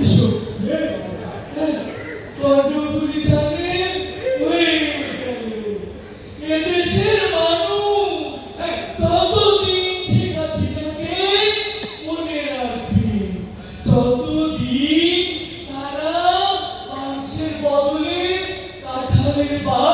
Isso. Só de um bonitão. 1번.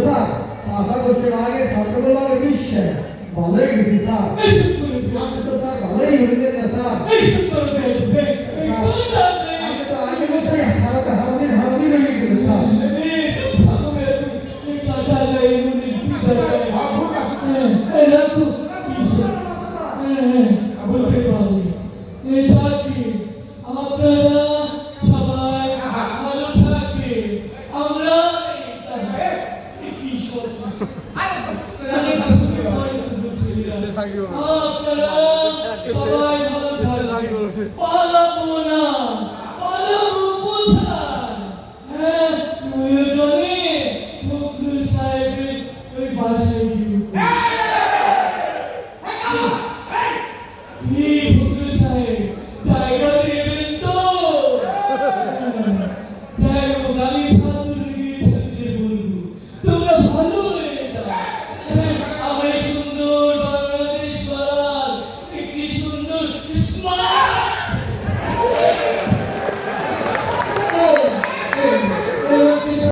Sir পাঁচ আগস্টের আগে ছাত্রগুলোর বিশ্বে ভালোই গেছি স্যার। ভালোই হইলেন না স্যার। থাকি বলবে সবাই থাকি বলবে